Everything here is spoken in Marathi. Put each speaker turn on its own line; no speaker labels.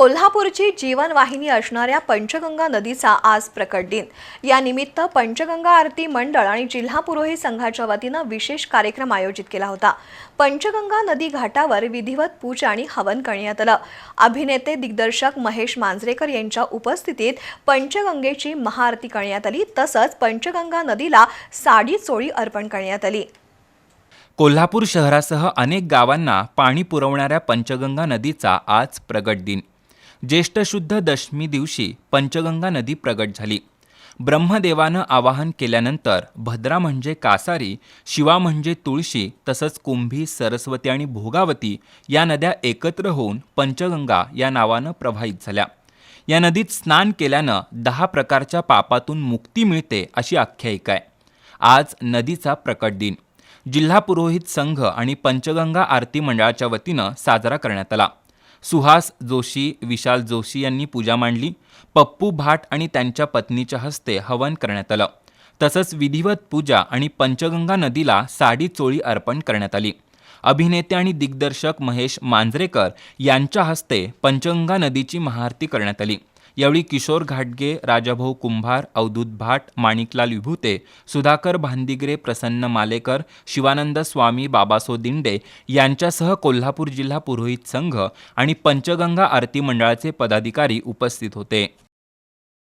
कोल्हापूरची जीवनवाहिनी असणाऱ्या पंचगंगा नदीचा आज प्रकट दिन. या निमित्त पंचगंगा आरती मंडळ आणि जिल्हा पुरोहित संघाच्या वतीनं विशेष कार्यक्रम आयोजित केला होता. पंचगंगा नदी घाटावर विधिवत पूजा आणि हवन करण्यात आलं. अभिनेते दिग्दर्शक महेश मांजरेकर यांच्या उपस्थितीत पंचगंगेची महाआरती करण्यात आली. तसंच पंचगंगा नदीला साडी चोळी अर्पण करण्यात आली.
कोल्हापूर शहरासह अनेक गावांना पाणी पुरवणाऱ्या पंचगंगा नदीचा आज प्रगट दिन. ज्येष्ठ शुद्ध दशमी दिवशी पंचगंगा नदी प्रगट झाली. ब्रह्मदेवानं आवाहन केल्यानंतर भद्रा म्हणजे कासारी शिवा म्हणजे तुळशी तसंच कुंभी सरस्वती आणि भोगावती या नद्या एकत्र होऊन पंचगंगा या नावानं प्रवाहित झाल्या. या नदीत स्नान केल्यानं दहा प्रकारच्या पापातून मुक्ती मिळते अशी आख्यायिका आहे. आज नदीचा प्रकट दिन. जिल्हा पुरोहित संघ आणि पंचगंगा आरती मंडळाच्या वतीनं साजरा करण्यात आला. सुहास जोशी विशाल जोशी यांनी पूजा मांडली. पप्पू भाट आणि त्यांच्या पत्नीच्या हस्ते हवन करण्यात आलं. तसंच विधिवत पूजा आणि पंचगंगा नदीला साडी चोळी अर्पण करण्यात आली. अभिनेते आणि दिग्दर्शक महेश मांजरेकर यांच्या हस्ते पंचगंगा नदीची महाआरती करण्यात आली. यावेळी किशोर घाटगे राजाभाऊ कुंभार अवधूत भाट माणिकलाल विभूते सुधाकर भांदिगरे प्रसन्न मालेकर शिवानंद स्वामी बाबासो दिंडे यांच्यासह कोल्हापूर जिल्हा पुरोहित संघ आणि पंचगंगा आरती मंडळाचे पदाधिकारी उपस्थित होते.